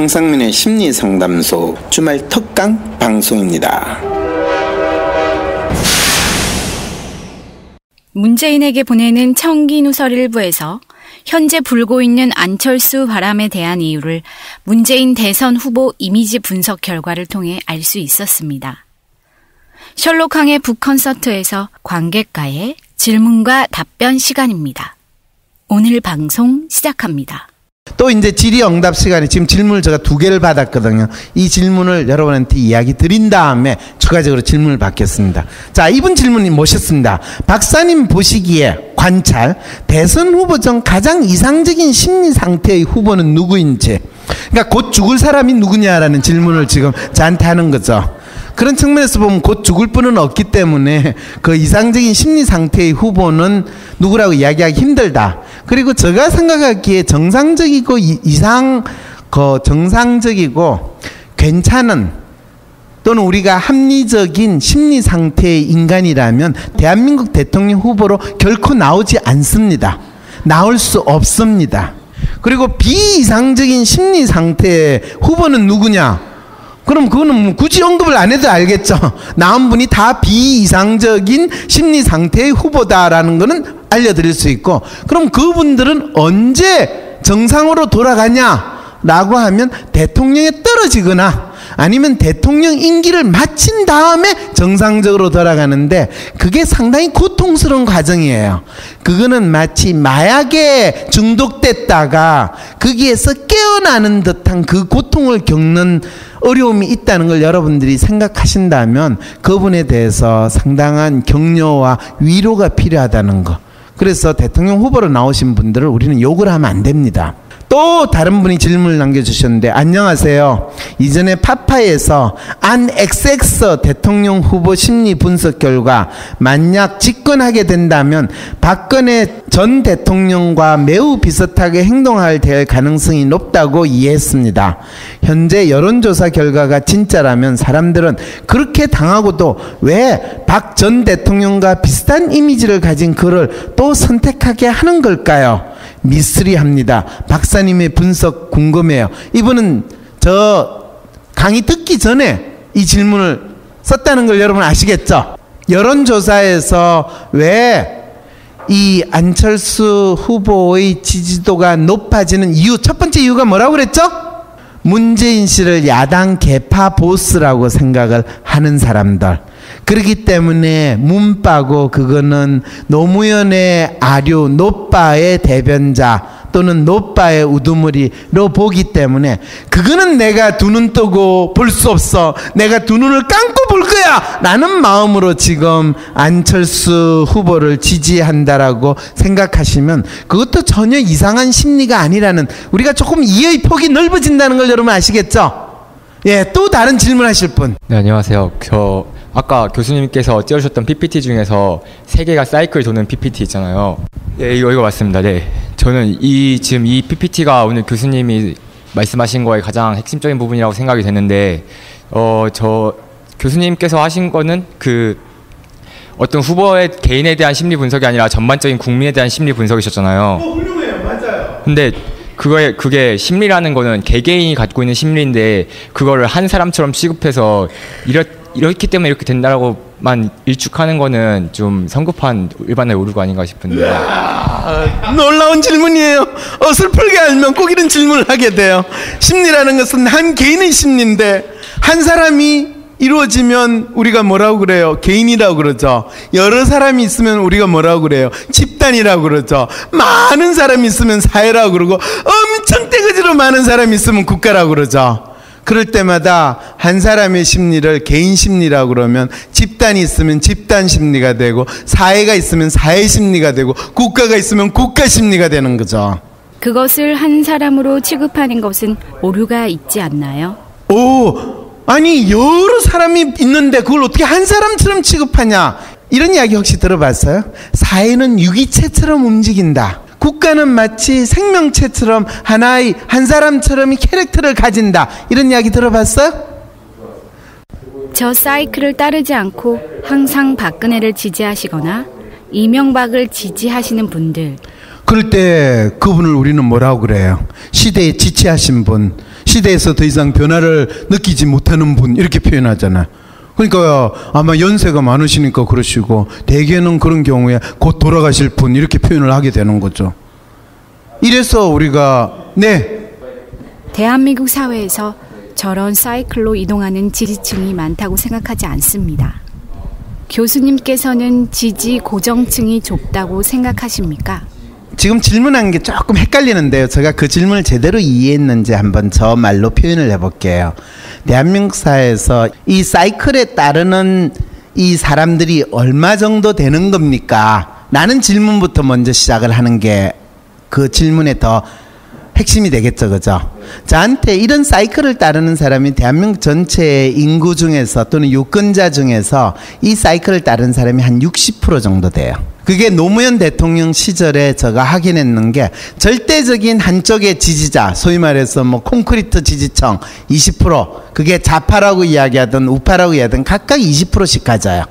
황상민의 심리상담소 주말 특강 방송입니다. 문재인에게 보내는 청기 누설 일부에서 현재 불고 있는 안철수 바람에 대한 이유를 문재인 대선 후보 이미지 분석 결과를 통해 알 수 있었습니다. 셜록항의 북콘서트에서 관객과의 질문과 답변 시간입니다. 오늘 방송 시작합니다. 또 이제 질의응답 시간에 지금 질문을 제가 두 개를 받았거든요. 이 질문을 여러분한테 이야기 드린 다음에 추가적으로 질문을 받겠습니다. 자, 이분 질문이 모셨습니다. 박사님 보시기에 관찰 대선 후보 중 가장 이상적인 심리 상태의 후보는 누구인지 그러니까 곧 죽을 사람이 누구냐라는 질문을 지금 저한테 하는 거죠. 그런 측면에서 보면 곧 죽을 분은 없기 때문에 그 이상적인 심리 상태의 후보는 누구라고 이야기하기 힘들다. 그리고 제가 생각하기에 정상적이고 이상 그 정상적이고 괜찮은 또는 우리가 합리적인 심리 상태의 인간이라면 대한민국 대통령 후보로 결코 나오지 않습니다. 나올 수 없습니다. 그리고 비이상적인 심리 상태의 후보는 누구냐? 그럼 그거는 뭐 굳이 언급을 안 해도 알겠죠. 나온 분이 다 비이상적인 심리 상태의 후보다라는 거는 알려드릴 수 있고, 그럼 그분들은 언제 정상으로 돌아가냐라고 하면 대통령에 떨어지거나 아니면 대통령 임기를 마친 다음에 정상적으로 돌아가는데 그게 상당히 고통스러운 과정이에요. 그거는 마치 마약에 중독됐다가 거기에서 깨어나는 듯한 그 고통을 겪는 어려움이 있다는 걸 여러분들이 생각하신다면 그분에 대해서 상당한 격려와 위로가 필요하다는 거. 그래서 대통령 후보로 나오신 분들을 우리는 욕을 하면 안 됩니다. 또 다른 분이 질문을 남겨주셨는데 안녕하세요. 이전에 파파에서 안 XX 대통령 후보 심리 분석 결과 만약 집권하게 된다면 박근혜 전 대통령과 매우 비슷하게 행동할 될 가능성이 높다고 이해했습니다. 현재 여론조사 결과가 진짜라면 사람들은 그렇게 당하고도 왜 박 전 대통령과 비슷한 이미지를 가진 그를 또 선택하게 하는 걸까요? 미스리합니다. 박사님의 분석 궁금해요. 이분은 저 강의 듣기 전에 이 질문을 썼다는 걸 여러분 아시겠죠? 여론조사에서 왜 이 안철수 후보의 지지도가 높아지는 이유, 첫 번째 이유가 뭐라고 그랬죠? 문재인 씨를 야당 개파 보스라고 생각을 하는 사람들. 그렇기 때문에 문바고 그거는 노무현의 아류 노빠의 대변자 또는 노빠의 우두머리로 보기 때문에 그거는 내가 두 눈 뜨고 볼 수 없어. 내가 두 눈을 감고 볼 거야. 라는 마음으로 지금 안철수 후보를 지지한다라고 생각하시면 그것도 전혀 이상한 심리가 아니라는 우리가 조금 이해의 폭이 넓어진다는 걸 여러분 아시겠죠? 예, 또 다른 질문 하실 분. 네, 안녕하세요. 저 아까 교수님께서 띄워주셨던 PPT 중에서 세 개가 사이클 도는 PPT 있잖아요. 네, 이거 이거 맞습니다. 네, 저는 이 지금 이 PPT가 오늘 교수님이 말씀하신 거의 가장 핵심적인 부분이라고 생각이 되는데, 어 저 교수님께서 하신 거는 그 어떤 후보의 개인에 대한 심리 분석이 아니라 전반적인 국민에 대한 심리 분석이셨잖아요. 어, 훌륭해요, 맞아요. 근데 그거에 그게 심리라는 거는 개개인이 갖고 있는 심리인데 그거를 한 사람처럼 취급해서 이렇 이렇기 때문에 이렇게 된다라고만 일축하는 거는 좀 성급한 일반의 오류가 아닌가 싶은데. 놀라운 질문이에요. 어슬프게 알면 꼭 이런 질문을 하게 돼요. 심리라는 것은 한 개인의 심리인데 한 사람이 이루어지면 우리가 뭐라고 그래요? 개인이라고 그러죠. 여러 사람이 있으면 우리가 뭐라고 그래요? 집단이라고 그러죠. 많은 사람이 있으면 사회라고 그러고 엄청 떼거지로 많은 사람이 있으면 국가라고 그러죠. 그럴 때마다 한 사람의 심리를 개인 심리라고 그러면 집단이 있으면 집단 심리가 되고 사회가 있으면 사회 심리가 되고 국가가 있으면 국가 심리가 되는 거죠. 그것을 한 사람으로 취급하는 것은 오류가 있지 않나요? 오, 아니 여러 사람이 있는데 그걸 어떻게 한 사람처럼 취급하냐? 이런 이야기 혹시 들어봤어요? 사회는 유기체처럼 움직인다. 국가는 마치 생명체처럼 하나의 한 사람처럼 캐릭터를 가진다. 이런 이야기 들어봤어요? 저 사이클을 따르지 않고 항상 박근혜를 지지하시거나 이명박을 지지하시는 분들. 그럴 때 그분을 우리는 뭐라고 그래요? 시대에 지체하신 분, 시대에서 더 이상 변화를 느끼지 못하는 분 이렇게 표현하잖아요. 그러니까 아마 연세가 많으시니까 그러시고 대개는 그런 경우에 곧 돌아가실 분 이렇게 표현을 하게 되는 거죠. 이래서 우리가 네 대한민국 사회에서 저런 사이클로 이동하는 지지층이 많다고 생각하지 않습니다. 교수님께서는 지지 고정층이 좁다고 생각하십니까? 지금 질문한 게 조금 헷갈리는데요. 제가 그 질문을 제대로 이해했는지 한번 저 말로 표현을 해볼게요. 대한민국 사회에서 이 사이클에 따르는 이 사람들이 얼마 정도 되는 겁니까? 라는 질문부터 먼저 시작을 하는 게 그 질문에 더 핵심이 되겠죠, 그죠? 저한테 이런 사이클을 따르는 사람이 대한민국 전체의 인구 중에서 또는 유권자 중에서 이 사이클을 따르는 사람이 한 60% 정도 돼요. 그게 노무현 대통령 시절에 제가 확인했는 게 절대적인 한쪽의 지지자, 소위 말해서 뭐 콘크리트 지지층 20%, 그게 좌파라고 이야기하든 우파라고 이야기하든 각각 20%씩 가져요.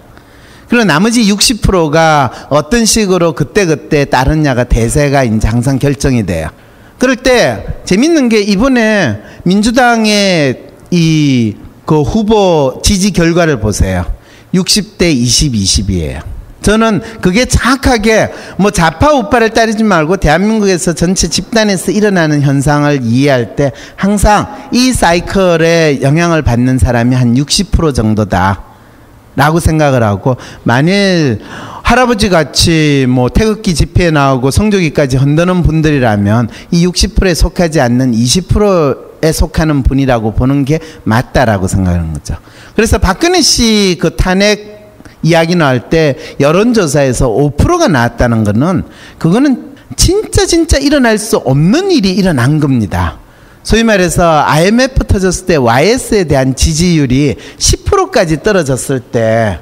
그리고 나머지 60%가 어떤 식으로 그때그때 따르냐가 대세가 이제 항상 결정이 돼요. 그럴 때 재밌는 게 이번에 민주당의 이 그 후보 지지 결과를 보세요. 60대 20, 20이에요. 저는 그게 정확하게 뭐 좌파 우파를 따르지 말고 대한민국에서 전체 집단에서 일어나는 현상을 이해할 때 항상 이 사이클에 영향을 받는 사람이 한 60% 정도다. 라고 생각을 하고 만일 할아버지 같이 뭐 태극기 집회에 나오고 성조기까지 흔드는 분들이라면 이 60%에 속하지 않는 20%에 속하는 분이라고 보는 게 맞다라고 생각하는 거죠. 그래서 박근혜 씨 그 탄핵 이야기 나올 때 여론조사에서 5%가 나왔다는 거는 그거는 진짜 진짜 일어날 수 없는 일이 일어난 겁니다. 소위 말해서 IMF 터졌을 때 YS에 대한 지지율이 10%까지 떨어졌을 때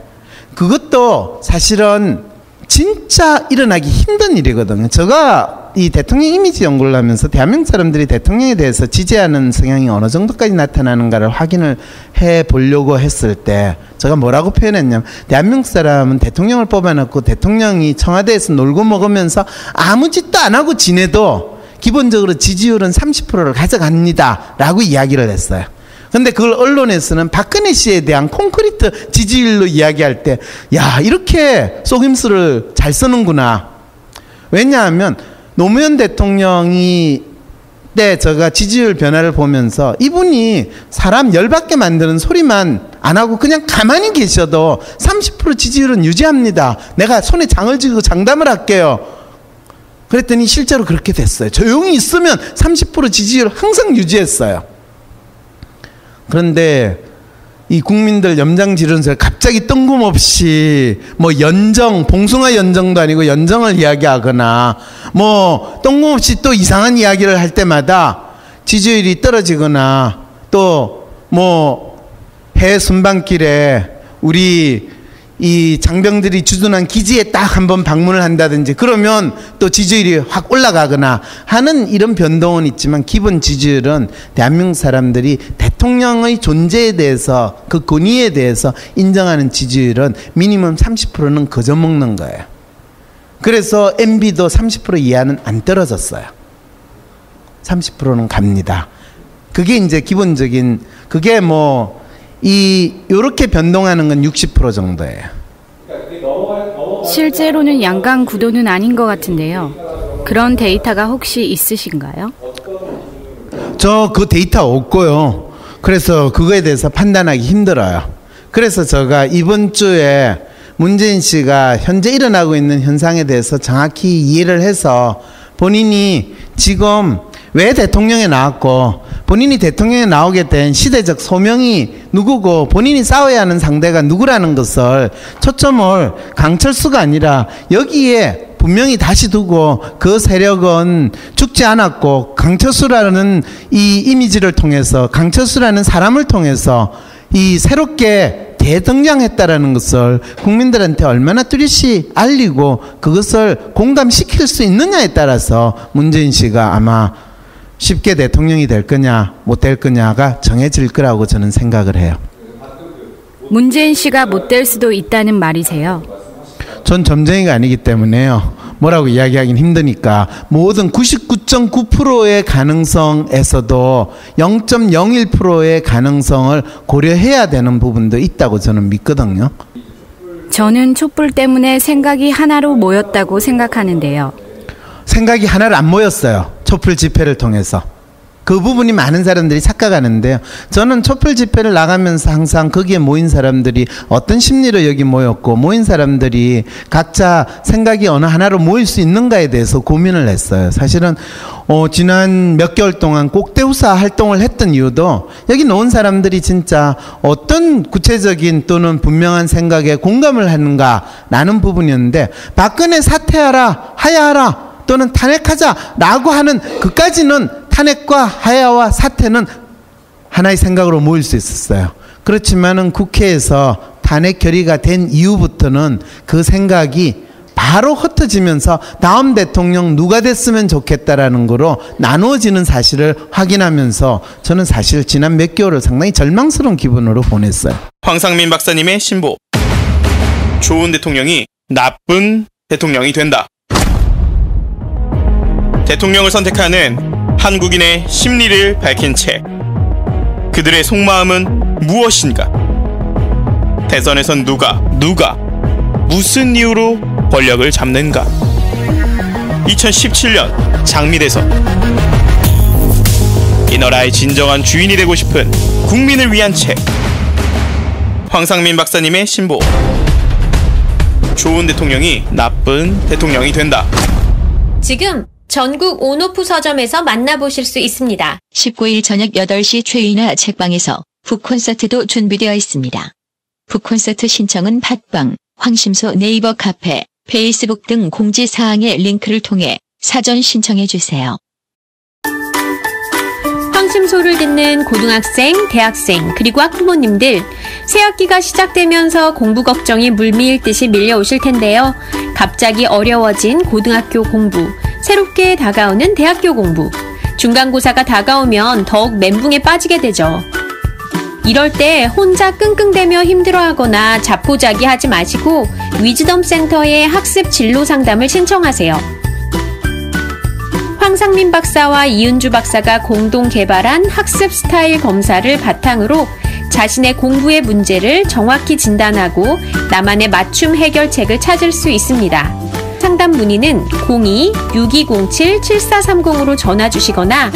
그것도 사실은 진짜 일어나기 힘든 일이거든요. 제가 이 대통령 이미지 연구를 하면서 대한민국 사람들이 대통령에 대해서 지지하는 성향이 어느 정도까지 나타나는가를 확인을 해 보려고 했을 때 제가 뭐라고 표현했냐면 대한민국 사람은 대통령을 뽑아놓고 대통령이 청와대에서 놀고 먹으면서 아무 짓도 안 하고 지내도 기본적으로 지지율은 30%를 가져갑니다. 라고 이야기를 했어요. 근데 그걸 언론에서는 박근혜 씨에 대한 콘크리트 지지율로 이야기할 때, 야, 이렇게 속임수를 잘 쓰는구나. 왜냐하면 노무현 대통령이 때 제가 지지율 변화를 보면서 이분이 사람 열받게 만드는 소리만 안 하고 그냥 가만히 계셔도 30% 지지율은 유지합니다. 내가 손에 장을 쥐고 장담을 할게요. 그랬더니 실제로 그렇게 됐어요. 조용히 있으면 30% 지지율 항상 유지했어요. 그런데 이 국민들 염장지르면서 갑자기 뜬금없이 뭐 연정, 봉숭아 연정도 아니고 연정을 이야기하거나 뭐 뜬금없이 또 이상한 이야기를 할 때마다 지지율이 떨어지거나 또 뭐 해 순방길에 우리 이 장병들이 주둔한 기지에 딱 한번 방문을 한다든지 그러면 또 지지율이 확 올라가거나 하는 이런 변동은 있지만 기본 지지율은 대한민국 사람들이 대통령의 존재에 대해서 그 권위에 대해서 인정하는 지지율은 미니멈 30%는 거저 먹는 거예요. 그래서 MB도 30% 이하는 안 떨어졌어요. 30%는 갑니다. 그게 이제 기본적인 그게 뭐 이 요렇게 변동하는 건 60% 정도예요. 실제로는 양강 구도는 아닌 것 같은데요. 그런 데이터가 혹시 있으신가요? 저 그 데이터 없고요. 그래서 그거에 대해서 판단하기 힘들어요. 그래서 제가 이번 주에 문재인 씨가 현재 일어나고 있는 현상에 대해서 정확히 이해를 해서 본인이 지금 왜 대통령에 나왔고 본인이 대통령에 나오게 된 시대적 소명이 누구고 본인이 싸워야 하는 상대가 누구라는 것을 초점을 강철수가 아니라 여기에 분명히 다시 두고 그 세력은 죽지 않았고 강철수라는 이 이미지를 통해서 강철수라는 사람을 통해서 이 새롭게 대등장했다라는 것을 국민들한테 얼마나 뚜렷이 알리고 그것을 공감시킬 수 있느냐에 따라서 문재인 씨가 아마 쉽게 대통령이 될 거냐 못 될 거냐가 정해질 거라고 저는 생각을 해요. 문재인 씨가 못 될 수도 있다는 말이세요. 전 점쟁이가 아니기 때문에요. 뭐라고 이야기하긴 힘드니까 모든 99 99.9%의 가능성에서도 0.01%의 가능성을 고려해야 되는 부분도 있다고 저는 믿거든요. 저는 촛불 때문에 생각이 하나로 모였다고 생각하는데요. 생각이 하나로 안 모였어요. 촛불 집회를 통해서. 그 부분이 많은 사람들이 착각하는데요. 저는 촛불 집회를 나가면서 항상 거기에 모인 사람들이 어떤 심리로 여기 모였고 모인 사람들이 각자 생각이 어느 하나로 모일 수 있는가에 대해서 고민을 했어요. 사실은 어, 지난 몇 개월 동안 꼭대우사 활동을 했던 이유도 여기 놓은 사람들이 진짜 어떤 구체적인 또는 분명한 생각에 공감을 하는가라는 부분이었는데 박근혜 사퇴하라 하야하라 또는 탄핵하자라고 하는 그까지는 탄핵과 하야와 사퇴는 하나의 생각으로 모일 수 있었어요. 그렇지만은 국회에서 탄핵 결의가 된 이후부터는 그 생각이 바로 흩어지면서 다음 대통령 누가 됐으면 좋겠다라는 거로 나누어지는 사실을 확인하면서 저는 사실 지난 몇 개월을 상당히 절망스러운 기분으로 보냈어요. 황상민 박사님의 신보. 좋은 대통령이 나쁜 대통령이 된다. 대통령을 선택하는 한국인의 심리를 밝힌 책. 그들의 속마음은 무엇인가? 대선에선 누가, 누가, 무슨 이유로 권력을 잡는가? 2017년 장미대선. 이 나라의 진정한 주인이 되고 싶은 국민을 위한 책. 황상민 박사님의 신보. 좋은 대통령이 나쁜 대통령이 된다. 지금 전국 온오프 서점에서 만나보실 수 있습니다. 19일 저녁 8시 최인아 책방에서 북콘서트도 준비되어 있습니다. 북콘서트 신청은 팟빵, 황심소 네이버 카페, 페이스북 등 공지사항의 링크를 통해 사전 신청해 주세요. 황심소를 듣는 고등학생, 대학생, 그리고 학부모님들, 새학기가 시작되면서 공부 걱정이 물밀 듯이 밀려오실 텐데요. 갑자기 어려워진 고등학교 공부, 새롭게 다가오는 대학교 공부, 중간고사가 다가오면 더욱 멘붕에 빠지게 되죠. 이럴 때 혼자 끙끙대며 힘들어하거나 자포자기 하지 마시고 위즈덤 센터에 학습 진로 상담을 신청하세요. 황상민 박사와 이은주 박사가 공동 개발한 학습 스타일 검사를 바탕으로 자신의 공부의 문제를 정확히 진단하고 나만의 맞춤 해결책을 찾을 수 있습니다. 상담 문의는 02-6207-7430으로 전화 주시거나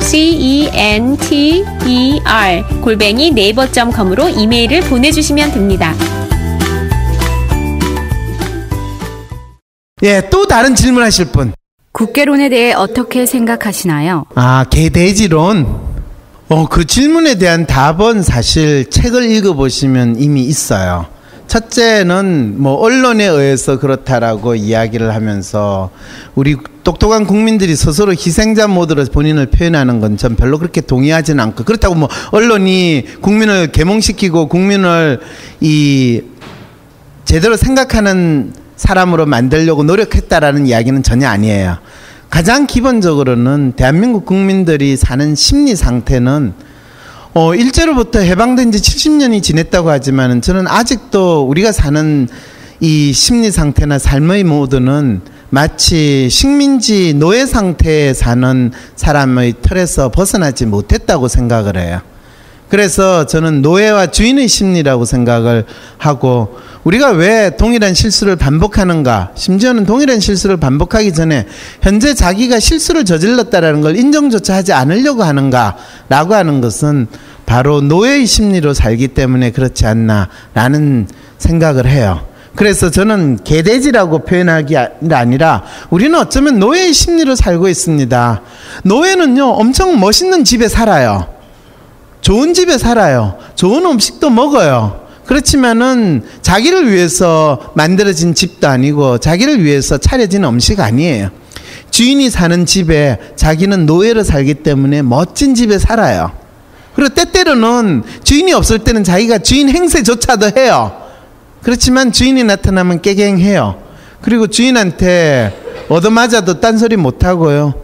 wisdomcenter 골뱅이 네이버.com으로 이메일을 보내주시면 됩니다. 예, 또 다른 질문하실 분. 국계론에 대해 어떻게 생각하시나요? 아, 개돼지론. 어, 그 질문에 대한 답은 사실 책을 읽어보시면 이미 있어요. 첫째는 뭐 언론에 의해서 그렇다라고 이야기를 하면서 우리 똑똑한 국민들이 스스로 희생자 모드로 본인을 표현하는 건 전 별로 그렇게 동의하지는 않고 그렇다고 뭐 언론이 국민을 계몽시키고 국민을 이 제대로 생각하는 사람으로 만들려고 노력했다라는 이야기는 전혀 아니에요. 가장 기본적으로는 대한민국 국민들이 사는 심리 상태는 어, 일제로부터 해방된 지 70년이 지냈다고 하지만은 저는 아직도 우리가 사는 이 심리 상태나 삶의 모드는 마치 식민지 노예 상태에 사는 사람의 틀에서 벗어나지 못했다고 생각을 해요. 그래서 저는 노예와 주인의 심리라고 생각을 하고 우리가 왜 동일한 실수를 반복하는가 심지어는 동일한 실수를 반복하기 전에 현재 자기가 실수를 저질렀다라는 걸 인정조차 하지 않으려고 하는가라고 하는 것은 바로 노예의 심리로 살기 때문에 그렇지 않나라는 생각을 해요. 그래서 저는 개돼지라고 표현하기 아니라 우리는 어쩌면 노예의 심리로 살고 있습니다. 노예는요, 엄청 멋있는 집에 살아요. 좋은 집에 살아요. 좋은 음식도 먹어요. 그렇지만은 자기를 위해서 만들어진 집도 아니고 자기를 위해서 차려진 음식 아니에요. 주인이 사는 집에 자기는 노예로 살기 때문에 멋진 집에 살아요. 그리고 때때로는 주인이 없을 때는 자기가 주인 행세조차도 해요. 그렇지만 주인이 나타나면 깨갱해요. 그리고 주인한테 얻어맞아도 딴소리 못하고요.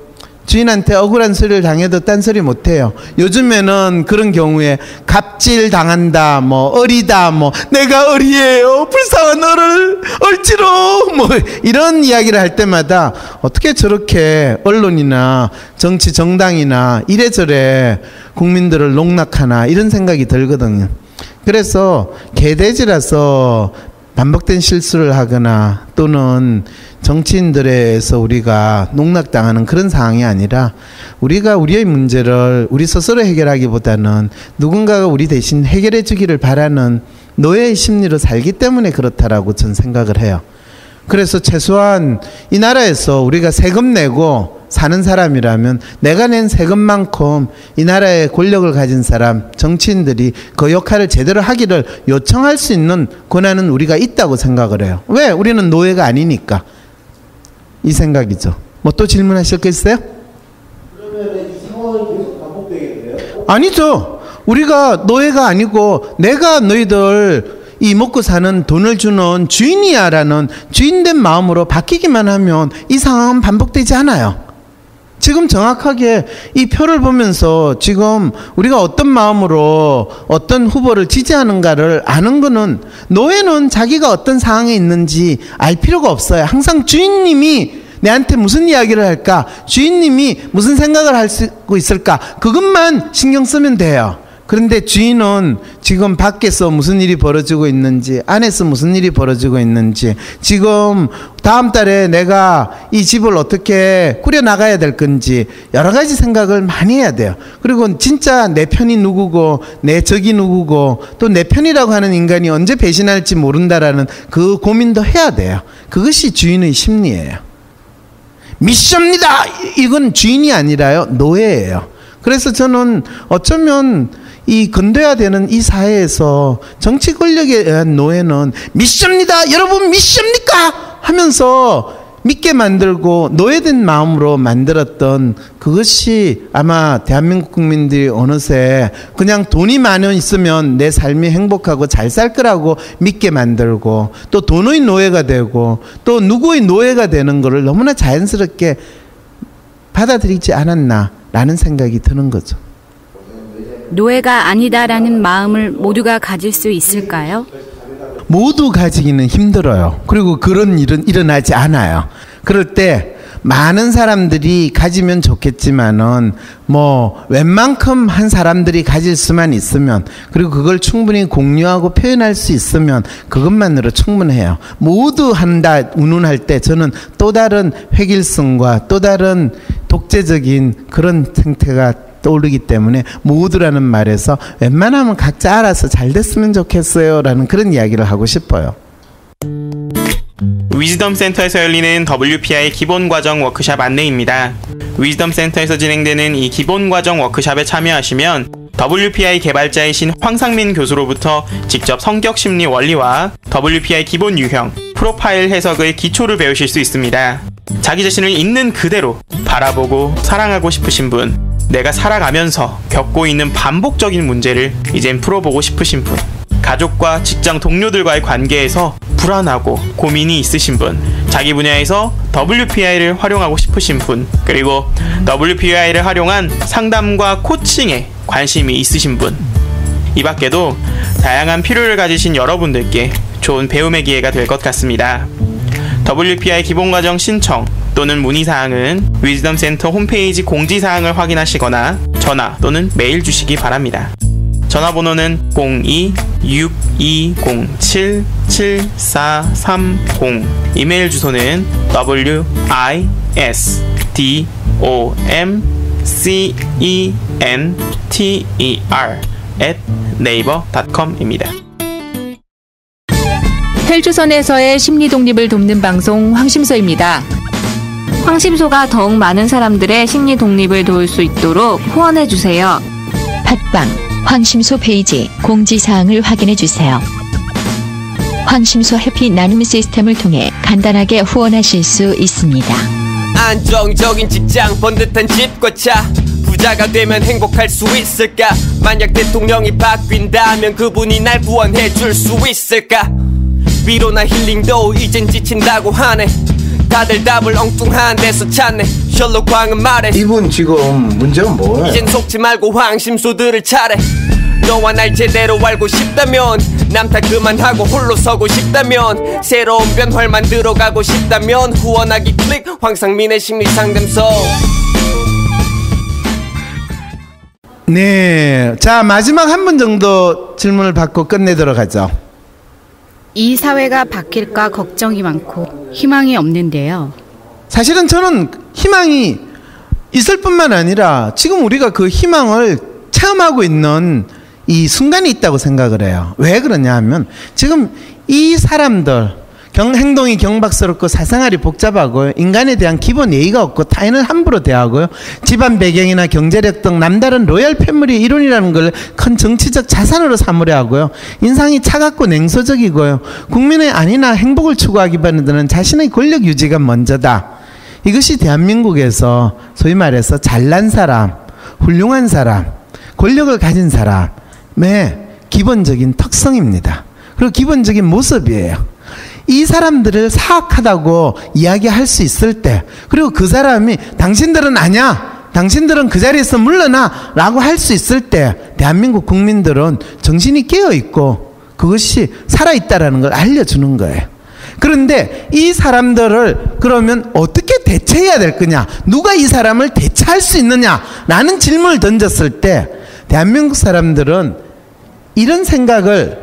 주인한테 억울한 소리를 당해도 딴소리 못해요. 요즘에는 그런 경우에 갑 갑질 당한다, 뭐 어리다, 뭐 내가 어리예요, 불쌍한 어를 얼지로 뭐 이런 이야기를 할 때마다 어떻게 저렇게 언론이나 정치 정당이나 이래저래 국민들을 농락하나 이런 생각이 들거든요. 그래서 개돼지라서 반복된 실수를 하거나 또는 정치인들에서 우리가 농락당하는 그런 상황이 아니라 우리가 우리의 문제를 우리 스스로 해결하기보다는 누군가가 우리 대신 해결해 주기를 바라는 노예의 심리로 살기 때문에 그렇다라고 저는 생각을 해요. 그래서 최소한 이 나라에서 우리가 세금 내고 사는 사람이라면 내가 낸 세금만큼 이 나라의 권력을 가진 사람, 정치인들이 그 역할을 제대로 하기를 요청할 수 있는 권한은 우리가 있다고 생각을 해요. 왜? 우리는 노예가 아니니까. 이 생각이죠. 뭐 또 질문하실 거 있어요? 아니죠. 우리가 노예가 아니고 내가 너희들 이 먹고 사는 돈을 주는 주인이야라는 주인된 마음으로 바뀌기만 하면 이 상황은 반복되지 않아요. 지금 정확하게 이 표를 보면서 지금 우리가 어떤 마음으로 어떤 후보를 지지하는가를 아는 거는 노예는 자기가 어떤 상황에 있는지 알 필요가 없어요. 항상 주인님이 내한테 무슨 이야기를 할까? 주인님이 무슨 생각을 할수 있을까? 그것만 신경 쓰면 돼요. 그런데 주인은 지금 밖에서 무슨 일이 벌어지고 있는지, 안에서 무슨 일이 벌어지고 있는지, 지금 다음 달에 내가 이 집을 어떻게 꾸려 나가야 될 건지 여러 가지 생각을 많이 해야 돼요. 그리고 진짜 내 편이 누구고 내 적이 누구고 또 내 편이라고 하는 인간이 언제 배신할지 모른다라는 그 고민도 해야 돼요. 그것이 주인의 심리예요. 미션입니다. 이건 주인이 아니라요. 노예예요. 그래서 저는 어쩌면 이 건돼야 되는 이 사회에서 정치 권력에 의한 노예는 미션입니다. 여러분 미션입니까? 하면서 믿게 만들고 노예된 마음으로 만들었던 그것이 아마 대한민국 국민들이 어느새 그냥 돈이 많이 있으면 내 삶이 행복하고 잘 살 거라고 믿게 만들고 또 돈의 노예가 되고 또 누구의 노예가 되는 것을 너무나 자연스럽게 받아들이지 않았나라는 생각이 드는 거죠. 노예가 아니다라는 마음을 모두가 가질 수 있을까요? 모두 가지기는 힘들어요. 그리고 그런 일은 일어나지 않아요. 그럴 때 많은 사람들이 가지면 좋겠지만은 뭐 웬만큼 한 사람들이 가질 수만 있으면 그리고 그걸 충분히 공유하고 표현할 수 있으면 그것만으로 충분해요. 모두 한다 운운할 때 저는 또 다른 획일성과 또 다른 독재적인 그런 생태가 떠오르기 때문에 모두라는 말에서 웬만하면 각자 알아서 잘 됐으면 좋겠어요 라는 그런 이야기를 하고 싶어요. 위즈덤 센터에서 열리는 WPI 기본 과정 워크샵 안내입니다. 위즈덤 센터에서 진행되는 이 기본 과정 워크샵에 참여하시면 WPI 개발자이신 황상민 교수로부터 직접 성격 심리 원리와 WPI 기본 유형, 프로파일 해석의 기초를 배우실 수 있습니다. 자기 자신을 있는 그대로 바라보고 사랑하고 싶으신 분, 내가 살아가면서 겪고 있는 반복적인 문제를 이젠 풀어보고 싶으신 분, 가족과 직장 동료들과의 관계에서 불안하고 고민이 있으신 분, 자기 분야에서 WPI를 활용하고 싶으신 분, 그리고 WPI를 활용한 상담과 코칭에 관심이 있으신 분, 이 밖에도 다양한 필요를 가지신 여러분들께 좋은 배움의 기회가 될 것 같습니다. WPI 기본과정 신청 또는 문의사항은 위즈덤 센터 홈페이지 공지사항을 확인하시거나 전화 또는 메일 주시기 바랍니다. 전화번호는 02-6207-7430 이메일 주소는 wisdomcenter at naver.com입니다. 헬조선에서의 심리 독립을 돕는 방송 황심소입니다. 황심소가 더욱 많은 사람들의 심리 독립을 도울 수 있도록 후원해 주세요. 팟빵 황심소 페이지 공지사항을 확인해 주세요. 황심소 해피 나눔 시스템을 통해 간단하게 후원하실 수 있습니다. 안정적인 직장 번듯한 집과 차 부자가 되면 행복할 수 있을까 만약 대통령이 바뀐다면 그분이 날 구원해 줄 수 있을까 위로나 힐링도 이젠 지친다고 하네 다들 답을 엉뚱한 데서 찾네 셜록 황은 말해 이분 지금 문제가 뭐예요? 이젠 속지 말고 황심소들을 차례 너와 날 제대로 알고 싶다면 남탓 그만하고 홀로 서고 싶다면 새로운 변화를 만들어 가고 싶다면 후원하기 클릭 황상민의 심리상담소 네. 자, 마지막 한 분 정도 질문을 받고 끝내도록 하죠. 이 사회가 바뀔까 걱정이 많고 희망이 없는데요. 사실은 저는 희망이 있을 뿐만 아니라 지금 우리가 그 희망을 체험하고 있는 이 순간이 있다고 생각을 해요. 왜 그러냐 하면 지금 이 사람들 경, 행동이 경박스럽고 사생활이 복잡하고요. 인간에 대한 기본 예의가 없고 타인을 함부로 대하고요. 집안 배경이나 경제력 등 남다른 로얄 패밀리 이론이라는 걸 큰 정치적 자산으로 삼으려 하고요. 인상이 차갑고 냉소적이고요. 국민의 안위나 행복을 추구하기보다는 자신의 권력 유지가 먼저다. 이것이 대한민국에서 소위 말해서 잘난 사람, 훌륭한 사람, 권력을 가진 사람의 기본적인 특성입니다. 그리고 기본적인 모습이에요. 이 사람들을 사악하다고 이야기할 수 있을 때, 그리고 그 사람이 당신들은 아냐, 당신들은 그 자리에서 물러나 라고 할 수 있을 때, 대한민국 국민들은 정신이 깨어 있고, 그것이 살아있다라는 걸 알려주는 거예요. 그런데 이 사람들을 그러면 어떻게 대체해야 될 거냐? 누가 이 사람을 대체할 수 있느냐? 라는 질문을 던졌을 때, 대한민국 사람들은 이런 생각을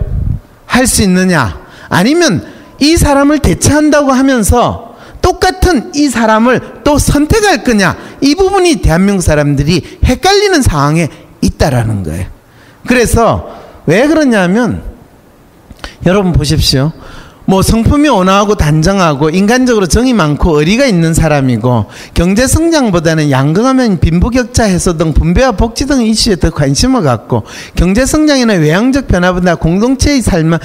할 수 있느냐? 아니면 이 사람을 대체한다고 하면서 똑같은 이 사람을 또 선택할 거냐? 이 부분이 대한민국 사람들이 헷갈리는 상황에 있다라는 거예요. 그래서 왜 그러냐면 여러분 보십시오. 뭐 성품이 온화하고 단정하고 인간적으로 정이 많고 의리가 있는 사람이고 경제 성장보다는 양극화면 빈부격차 해소 등 분배와 복지 등 이슈에 더 관심을 갖고 경제 성장이나 외향적 변화보다 공동체의 삶을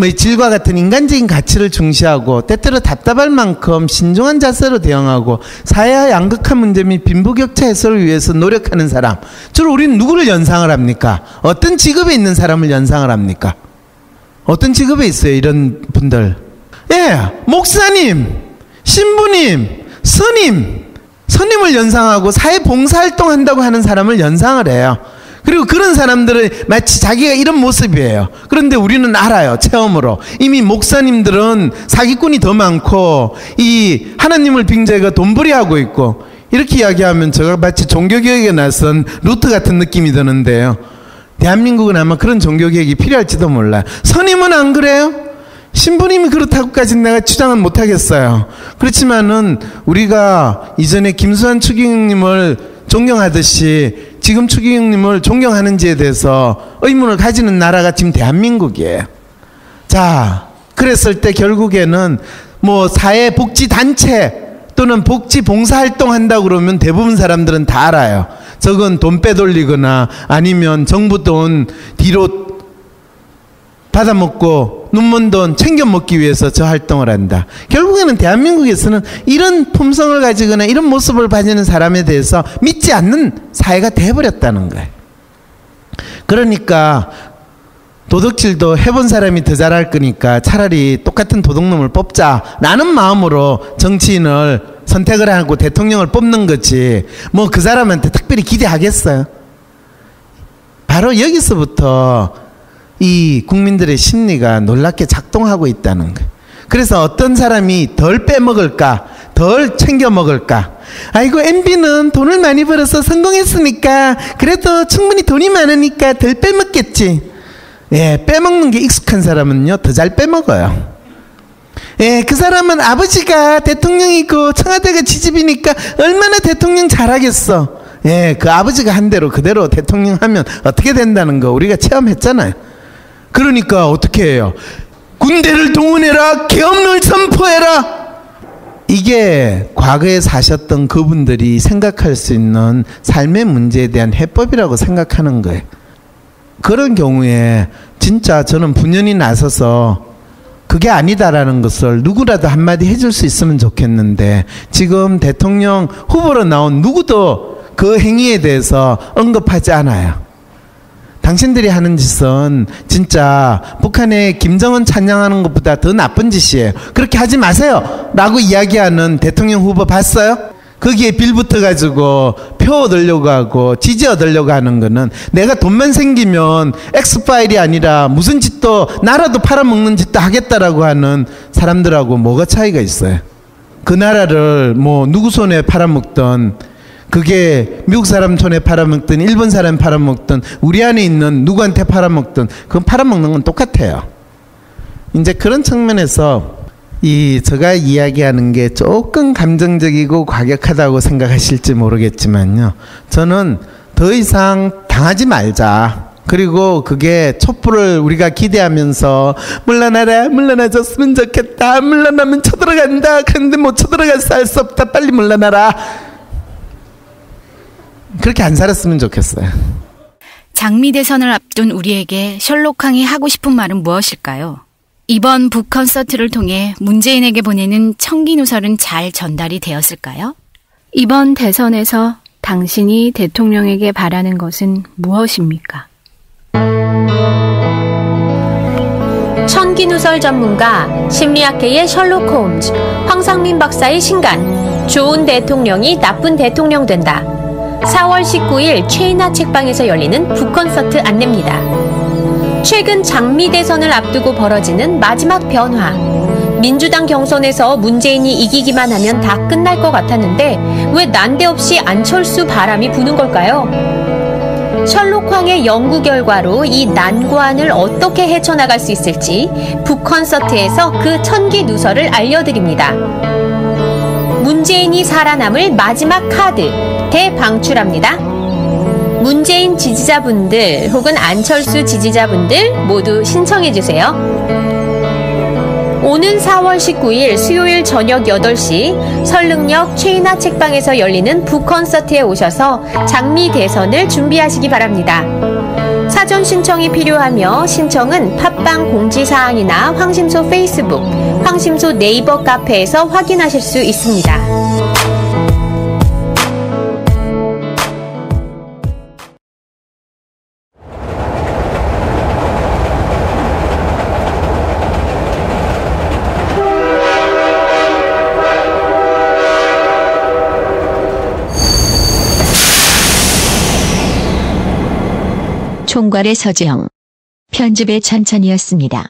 뭐 질과 같은 인간적인 가치를 중시하고 때때로 답답할 만큼 신중한 자세로 대응하고 사회와 양극화 문제 및 빈부격차 해소를 위해서 노력하는 사람 주로 우리는 누구를 연상을 합니까? 어떤 직업에 있는 사람을 연상을 합니까? 어떤 직업에 있어요 이런 분들 예 목사님 신부님 스님 스님을 연상하고 사회 봉사활동 한다고 하는 사람을 연상을 해요 그리고 그런 사람들은 마치 자기가 이런 모습이에요. 그런데 우리는 알아요. 체험으로. 이미 목사님들은 사기꾼이 더 많고 이 하나님을 빙자해가 돈벌이하고 있고 이렇게 이야기하면 제가 마치 종교개혁에 나선 루트 같은 느낌이 드는데요. 대한민국은 아마 그런 종교개혁이 필요할지도 몰라요. 선임은 안 그래요? 신부님이 그렇다고까지 내가 주장은 못하겠어요. 그렇지만은 우리가 이전에 김수환 추기경님을 존경하듯이 지금 추기경님을 존경하는지에 대해서 의문을 가지는 나라가 지금 대한민국이에요. 자, 그랬을 때 결국에는 뭐 사회복지단체 또는 복지 봉사활동 한다고 그러면 대부분 사람들은 다 알아요. 저건 돈 빼돌리거나 아니면 정부 돈 뒤로 받아먹고 눈먼 돈 챙겨 먹기 위해서 저 활동을 한다. 결국에는 대한민국에서는 이런 품성을 가지거나 이런 모습을 가지는 사람에 대해서 믿지 않는 사회가 돼버렸다는 거예요. 그러니까 도덕질도 해본 사람이 더 잘할 거니까 차라리 똑같은 도둑놈을 뽑자라는 마음으로 정치인을 선택을 하고 대통령을 뽑는 거지 뭐 그 사람한테 특별히 기대하겠어요. 바로 여기서부터 이 국민들의 심리가 놀랍게 작동하고 있다는 거예요. 그래서 어떤 사람이 덜 빼먹을까, 덜 챙겨 먹을까. 아이고, MB는 돈을 많이 벌어서 성공했으니까, 그래도 충분히 돈이 많으니까 덜 빼먹겠지. 예, 빼먹는 게 익숙한 사람은요, 더 잘 빼먹어요. 예, 그 사람은 아버지가 대통령이고 청와대가 지집이니까 얼마나 대통령 잘하겠어. 예, 그 아버지가 한 대로 그대로 대통령 하면 어떻게 된다는 거 우리가 체험했잖아요. 그러니까 어떻게 해요? 군대를 동원해라, 계엄을 선포해라. 이게 과거에 사셨던 그분들이 생각할 수 있는 삶의 문제에 대한 해법이라고 생각하는 거예요. 그런 경우에 진짜 저는 분연히 나서서 그게 아니다라는 것을 누구라도 한마디 해줄 수 있으면 좋겠는데 지금 대통령 후보로 나온 누구도 그 행위에 대해서 언급하지 않아요. 당신들이 하는 짓은 진짜 북한의 김정은 찬양하는 것보다 더 나쁜 짓이에요. 그렇게 하지 마세요. 라고 이야기하는 대통령 후보 봤어요? 거기에 빌붙어 가지고 표 얻으려고 하고 지지 얻으려고 하는 거는 내가 돈만 생기면 엑스파일이 아니라 무슨 짓도 나라도 팔아먹는 짓도 하겠다라고 하는 사람들하고 뭐가 차이가 있어요. 그 나라를 뭐 누구 손에 팔아먹던 그게 미국 사람 손에 팔아먹든 일본 사람 팔아먹든 우리 안에 있는 누구한테 팔아먹든 그건 팔아먹는 건 똑같아요. 이제 그런 측면에서 이 제가 이야기하는 게 조금 감정적이고 과격하다고 생각하실지 모르겠지만요. 저는 더 이상 당하지 말자. 그리고 그게 촛불을 우리가 기대하면서 물러나라 물러나줬으면 좋겠다 물러나면 쳐들어간다 그런데 못 쳐들어가서 할 수 없다 빨리 물러나라 그렇게 안 살았으면 좋겠어요 장미 대선을 앞둔 우리에게 셜록항이 하고 싶은 말은 무엇일까요? 이번 북 콘서트를 통해 문재인에게 보내는 청기 누설은 잘 전달이 되었을까요? 이번 대선에서 당신이 대통령에게 바라는 것은 무엇입니까? 천기누설 전문가, 심리학계의 셜록 홈즈, 황상민 박사의 신간, 좋은 대통령이 나쁜 대통령 된다. 4월 19일 최인하 책방에서 열리는 북콘서트 안내입니다. 최근 장미 대선을 앞두고 벌어지는 마지막 변화. 민주당 경선에서 문재인이 이기기만 하면 다 끝날 것 같았는데 왜 난데없이 안철수 바람이 부는 걸까요? 셜록황의 연구 결과로 이 난관을 어떻게 헤쳐나갈 수 있을지 북콘서트에서 그 천기 누설을 알려드립니다. 문재인이 살아남을 마지막 카드 대방출합니다. 문재인 지지자분들 혹은 안철수 지지자분들 모두 신청해 주세요. 오는 4월 19일 수요일 저녁 8시 설릉역 최인하 책방에서 열리는 북콘서트에 오셔서 장미 대선을 준비하시기 바랍니다. 사전 신청이 필요하며 신청은 팟빵 공지사항이나 황심소 페이스북, 황심소 네이버 카페에서 확인하실 수 있습니다. 총괄의 서지영. 편집의 찬찬이었습니다.